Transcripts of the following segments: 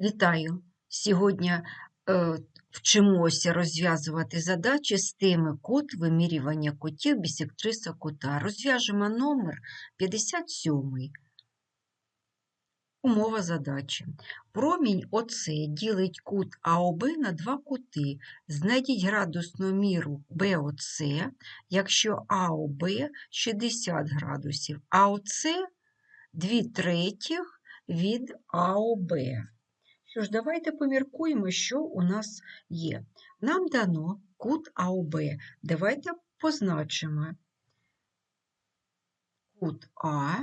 Вітаю! Сьогодні е, вчимося розв'язувати задачі з теми кут вимірювання кутів бісектриса кута. Розв'яжемо номер 57. Умова задачі. Промінь ОС ділить кут АОБ на два кути. Знайдіть градусну міру БОЦ, якщо АОБ 60 градусів, а ОС 2 третіх від АОБ. Що ж, давайте поміркуємо, що у нас є. Нам дано кут АОБ. Давайте позначимо кут А,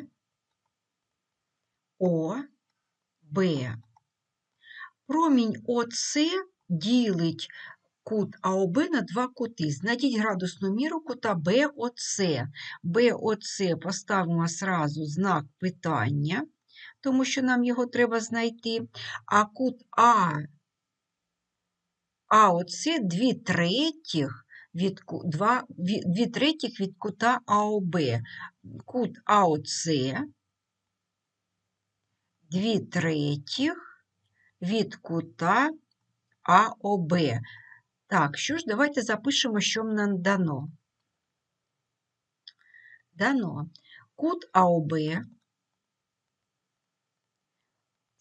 О, Б. Промінь ОС ділить кут АОБ на два кути. Знайдіть градусну міру кута БОЦ. БОЦ поставимо зразу знак питання тому що нам його треба знайти. А кут А, а оце 2 третіх від, 2, 2 третіх від кута АОБ. Кут АОЦ 2 третіх від кута АОБ. Так, що ж, давайте запишемо, що нам дано. Дано кут АОБ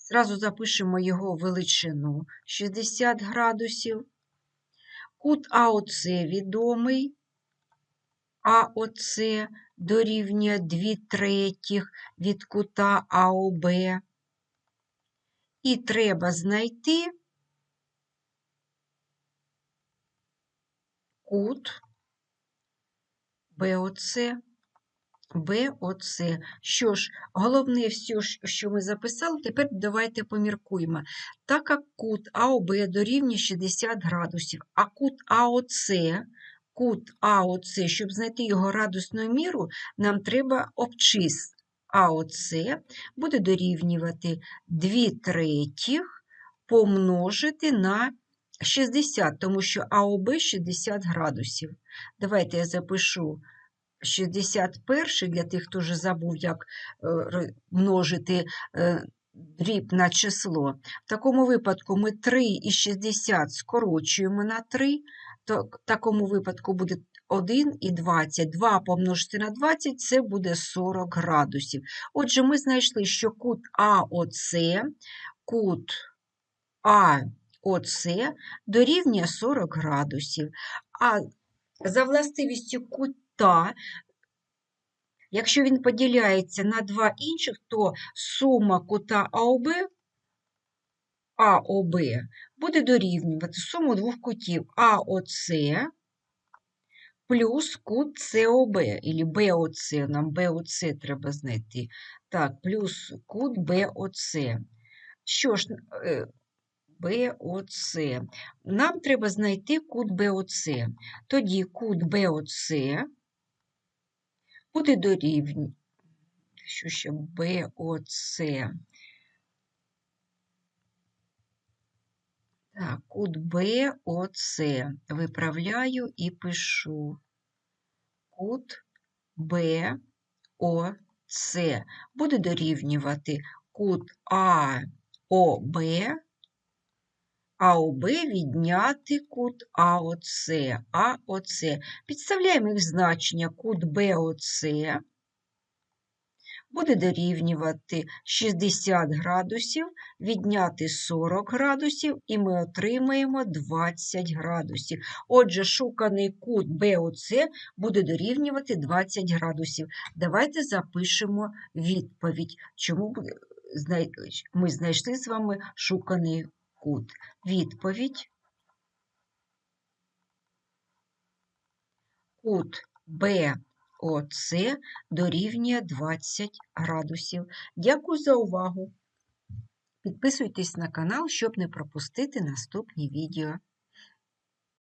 Зразу запишемо його величину 60 градусів. Кут АОЦ відомий, АОЦ дорівнює 2 третіх від кута АОБ. І треба знайти кут БОЦ. БОЦ. Що ж, головне, все, що ми записали, тепер давайте поміркуємо. Так як кут АОБ дорівнює 60 градусів, а кут АОЦ, кут АОЦ, щоб знайти його градусну міру, нам треба обчис АОЦ буде дорівнювати 2 третіх помножити на 60, тому що АОБ 60 градусів. Давайте я запишу 61 для тих, хто вже забув, як е, множити е, дріб на число. В такому випадку ми 3 і 60 скорочуємо на 3, то в такому випадку буде 1 і 20. 2 помножити на 20 це буде 40 градусів. Отже, ми знайшли, що кут АОЦ, кут АОЦ дорівнює 40 градусів. А за властивістю кут та якщо він поділяється на два інших, то сума кута АОБ АОБ буде дорівнювати суму двох кутів АОЦ плюс кут СОБ, або БОЦ, нам БОЦ треба знайти. Так, плюс кут БОЦ. Що ж, е, БОЦ. Нам треба знайти кут БОЦ. Тоді кут БОЦ буде дорівнювати, що ще БОЦ. Так, кут БОЦ. Виправляю і пишу. Кут БОЦ буде дорівнювати кут АОБ, АОБ відняти кут АОЦ, АОЦ. Підставляємо їх значення кут БОЦ буде дорівнювати 60 градусів, відняти 40 градусів, і ми отримаємо 20 градусів. Отже, шуканий кут БОЦ буде дорівнювати 20 градусів. Давайте запишемо відповідь, чому ми знайшли з вами шуканий кут. Відповідь. Кут БОЦ дорівнює 20 градусів. Дякую за увагу. Підписуйтесь на канал, щоб не пропустити наступні відео.